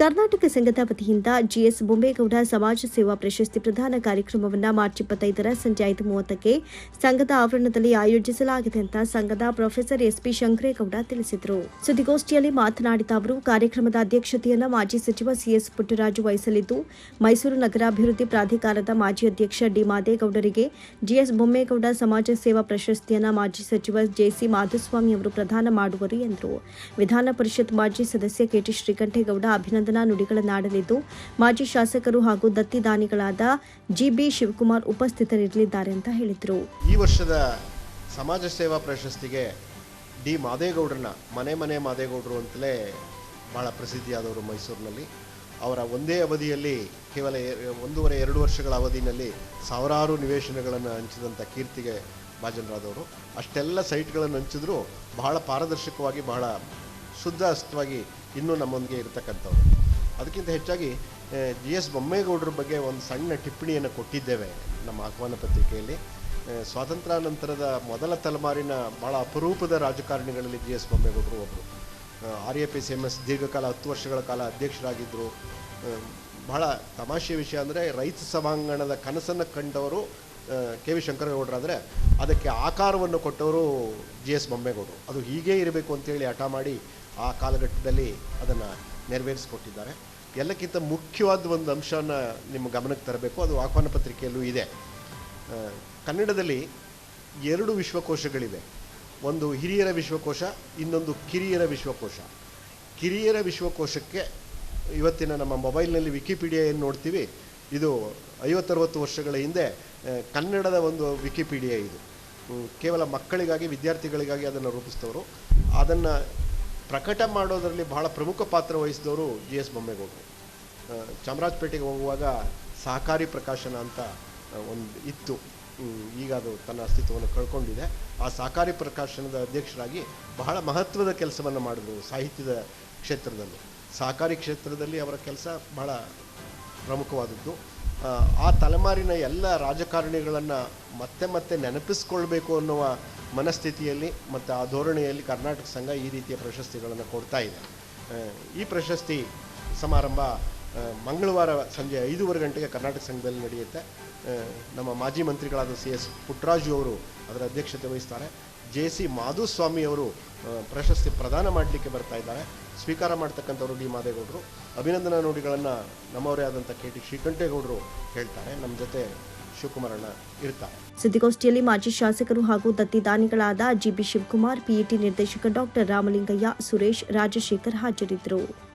ಕರ್ನಾಟಕ ಸಂಘದ ವತಿಯಿಂದ ಜಿಎಸ್ ಬೊಂಬೇಗೌಡ ಸಮಾಜ ಸೇವಾ ಪ್ರಶಸ್ತಿ ಪ್ರದಾನ ಕಾರ್ಯಕ್ರಮವನ್ನು ಮಾರ್ಚ್ ಇಪ್ಪತ್ತೈದರ ಸಂಜೆ ಐದು ಮೂವತ್ತಕ್ಕೆ ಸಂಘದ ಆವರಣದಲ್ಲಿ ಆಯೋಜಿಸಲಾಗಿದೆ ಅಂತ ಸಂಘದ ಪ್ರೊಫೆಸರ್ ಎಸ್ಪಿ ಶಂಕರೇಗೌಡ ತಿಳಿಸಿದರು. ಸುದ್ದಿಗೋಷ್ಠಿಯಲ್ಲಿ ಮಾತನಾಡಿದ ಅವರು, ಕಾರ್ಯಕ್ರಮದ ಅಧ್ಯಕ್ಷತೆಯನ್ನು ಮಾಜಿ ಸಚಿವ ಸಿಎಸ್ ಪುಟ್ಟರಾಜು ವಹಿಸಲಿದ್ದು, ಮೈಸೂರು ನಗರಾಭಿವೃದ್ಧಿ ಪ್ರಾಧಿಕಾರದ ಮಾಜಿ ಅಧ್ಯಕ್ಷ ಡಿ ಮಾದೇಗೌಡರಿಗೆ ಜಿಎಸ್ ಬೊಮ್ಮೇಗೌಡ ಸಮಾಜ ಸೇವಾ ಪ್ರಶಸ್ತಿಯನ್ನು ಮಾಜಿ ಸಚಿವ ಜೆಸಿ ಮಾಧುಸ್ವಾಮಿ ಅವರು ಪ್ರದಾನ ಮಾಡುವರು ಎಂದರು. ವಿಧಾನ ಪರಿಷತ್ ಮಾಜಿ ಸದಸ್ಯ ಕೆಟಿ ಶ್ರೀಕಂಠೇಗೌಡ ಅಭಿನಂದನಾ ನುಡಿಗಳನ್ನಾಡಲಿದ್ದು, ಮಾಜಿ ಶಾಸಕರು ಹಾಗೂ ದತ್ತಿದಾನಿಗಳಾದ ಜಿಬಿ ಶಿವಕುಮಾರ್ ಉಪಸ್ಥಿತರಿರಲಿದ್ದಾರೆ ಅಂತ ಹೇಳಿದರು. ಈ ವರ್ಷದ ಸಮಾಜ ಸೇವಾ ಪ್ರಶಸ್ತಿಗೆ ಡಿ ಮಾದೇಗೌಡರನ್ನ, ಮನೆ ಮನೆ ಮಾದೇಗೌಡರು ಅಂತಲೇ ಬಹಳ ಪ್ರಸಿದ್ಧಿಯಾದವರು ಮೈಸೂರಿನಲ್ಲಿ. ಅವರ ಒಂದೇ ಅವಧಿಯಲ್ಲಿ ಕೇವಲ ಒಂದೂವರೆ, ಎರಡು ವರ್ಷಗಳ ಅವಧಿಯಲ್ಲಿ ಸಾವಿರಾರು ನಿವೇಶನಗಳನ್ನು ಹಂಚಿದಂಥ ಕೀರ್ತಿಗೆ ಭಾಜನರಾದವರು. ಅಷ್ಟೆಲ್ಲ ಸೈಟ್ಗಳನ್ನು ಹಂಚಿದ್ರು ಬಹಳ ಪಾರದರ್ಶಕವಾಗಿ, ಬಹಳ ಶುದ್ಧ ಅಸ್ತವಾಗಿ ಇನ್ನೂ ನಮ್ಮೊಂದಿಗೆ ಇರತಕ್ಕಂಥವ್ರು. ಅದಕ್ಕಿಂತ ಹೆಚ್ಚಾಗಿ ಜಿ ಎಸ್ ಬೊಮ್ಮೇಗೌಡರ ಬಗ್ಗೆ ಒಂದು ಸಣ್ಣ ಟಿಪ್ಪಣಿಯನ್ನು ಕೊಟ್ಟಿದ್ದೇವೆ ನಮ್ಮ ಆಹ್ವಾನ ಪತ್ರಿಕೆಯಲ್ಲಿ. ಸ್ವಾತಂತ್ರ್ಯಾನಂತರದ ಮೊದಲ ತಲೆಮಾರಿನ ಭಾಳ ಅಪರೂಪದ ರಾಜಕಾರಣಿಗಳಲ್ಲಿ ಜಿ ಎಸ್ ಬೊಮ್ಮೇಗೌಡರು ಒಬ್ಬರು R A P C M S ದೀರ್ಘಕಾಲ, ಹತ್ತು ವರ್ಷಗಳ ಕಾಲ ಅಧ್ಯಕ್ಷರಾಗಿದ್ದರು ಬಹಳ ತಮಾಷೆ ವಿಷಯ ಅಂದರೆ ರೈತ ಸಭಾಂಗಣದ ಕನಸನ್ನು ಕಂಡವರು ಕೆ ವಿ ಶಂಕರಗೌಡರಾದರೆ ಅದಕ್ಕೆ ಆಕಾರವನ್ನು ಕೊಟ್ಟವರು ಜಿ ಎಸ್ ಬೊಮ್ಮೇಗೌಡರು. ಅದು ಹೀಗೇ ಇರಬೇಕು ಅಂತೇಳಿ ಹಠ ಮಾಡಿ ಆ ಕಾಲಘಟ್ಟದಲ್ಲಿ ಅದನ್ನು ನೆರವೇರಿಸಿಕೊಟ್ಟಿದ್ದಾರೆ. ಎಲ್ಲಕ್ಕಿಂತ ಮುಖ್ಯವಾದ ಒಂದು ಅಂಶವನ್ನು ನಿಮ್ಮ ಗಮನಕ್ಕೆ ತರಬೇಕು. ಅದು ಆಹ್ವಾನ ಪತ್ರಿಕೆಯಲ್ಲೂ ಇದೆ. ಕನ್ನಡದಲ್ಲಿ ಎರಡು ವಿಶ್ವಕೋಶಗಳಿವೆ. ಒಂದು ಹಿರಿಯರ ವಿಶ್ವಕೋಶ, ಇನ್ನೊಂದು ಕಿರಿಯರ ವಿಶ್ವಕೋಶ. ಕಿರಿಯರ ವಿಶ್ವಕೋಶಕ್ಕೆ ಇವತ್ತಿನ ನಮ್ಮ ಮೊಬೈಲ್ನಲ್ಲಿ ವಿಕಿಪೀಡಿಯಾ ಏನು ನೋಡ್ತೀವಿ? ಇದು ಐವತ್ತರವತ್ತು ವರ್ಷಗಳ ಹಿಂದೆ ಕನ್ನಡದ ಒಂದು ವಿಕಿಪೀಡಿಯಾ ಇದು. ಕೇವಲ ಮಕ್ಕಳಿಗಾಗಿ, ವಿದ್ಯಾರ್ಥಿಗಳಿಗಾಗಿ ಅದನ್ನು ರೂಪಿಸಿದವರು ಅದನ್ನು ಪ್ರಕಟ ಮಾಡೋದರಲ್ಲಿ ಬಹಳ ಪ್ರಮುಖ ಪಾತ್ರ ವಹಿಸಿದವರು ಜಿ ಎಸ್ ಬೊಮ್ಮೇಗೌಡರು. ಚಾಮರಾಜಪೇಟೆಗೆ ಹೋಗುವಾಗ ಸಹಕಾರಿ ಪ್ರಕಾಶನ ಅಂತ ಒಂದು ಇತ್ತು. ಈಗ ಅದು ತನ್ನ ಅಸ್ತಿತ್ವವನ್ನು ಕಳ್ಕೊಂಡಿದೆ. ಆ ಸಹಕಾರಿ ಪ್ರಕಾಶನದ ಅಧ್ಯಕ್ಷರಾಗಿ ಬಹಳ ಮಹತ್ವದ ಕೆಲಸವನ್ನು ಮಾಡಿದರು ಸಾಹಿತ್ಯದ ಕ್ಷೇತ್ರದಲ್ಲಿ. ಸಹಕಾರಿ ಕ್ಷೇತ್ರದಲ್ಲಿ ಅವರ ಕೆಲಸ ಬಹಳ ಪ್ರಮುಖವಾದದ್ದು. ಆ ತಲೆಮಾರಿನ ಎಲ್ಲ ರಾಜಕಾರಣಿಗಳನ್ನು ಮತ್ತೆ ಮತ್ತೆ ನೆನಪಿಸ್ಕೊಳ್ಬೇಕು ಅನ್ನುವ ಮನಸ್ಥಿತಿಯಲ್ಲಿ ಮತ್ತು ಆ ಧೋರಣೆಯಲ್ಲಿ ಕರ್ನಾಟಕ ಸಂಘ ಈ ರೀತಿಯ ಪ್ರಶಸ್ತಿಗಳನ್ನು ಕೊಡ್ತಾ ಇದೆ. ಈ ಪ್ರಶಸ್ತಿ ಸಮಾರಂಭ ಮಂಗಳವಾರ ಸಂಜೆ ಐದೂವರೆ ಗಂಟೆಗೆ ಕರ್ನಾಟಕ ಸಂಘದಲ್ಲಿ ನಡೆಯುತ್ತೆ. ನಮ್ಮ ಮಾಜಿ ಮಂತ್ರಿಗಳಾದ ಸಿ ಎಸ್ ಪುಟ್ರಾಜು ಅವರು ಅದರ ಅಧ್ಯಕ್ಷತೆ ವಹಿಸ್ತಾರೆ. ಜೆ ಸಿ ಮಾಧುಸ್ವಾಮಿ ಅವರು ಪ್ರಶಸ್ತಿ ಪ್ರದಾನ ಮಾಡಲಿಕ್ಕೆ ಬರ್ತಾ ಇದ್ದಾರೆ. ಸ್ವೀಕಾರ ಮಾಡ್ತಕ್ಕಂಥವ್ರು ಡಿ ಮಾದೇಗೌಡರು. ಅಭಿನಂದನಾ ನುಡಿಗಳನ್ನು ನಮ್ಮವರೇ ಆದಂಥ ಕೆ ಟಿ ಶ್ರೀಕಂಠೇಗೌಡರು ಹೇಳ್ತಾರೆ. ನಮ್ಮ ಜೊತೆ ಶಿವಕುಮಾರಣ್ಣ ಇರ್ತಾರೆ. ಸುದ್ದಿಗೋಷ್ಠಿಯಲ್ಲಿ ಮಾಜಿ ಶಾಸಕರು ಹಾಗೂ ದತ್ತಿದಾನಿಗಳಾದ ಜಿಬಿ ಶಿವಕುಮಾರ್, ಪಿಇಟಿ ನಿರ್ದೇಶಕ ಡಾಕ್ಟರ್ ರಾಮಲಿಂಗಯ್ಯ, ಸುರೇಶ್, ರಾಜಶೇಖರ್ ಹಾಜರಿದ್ದರು.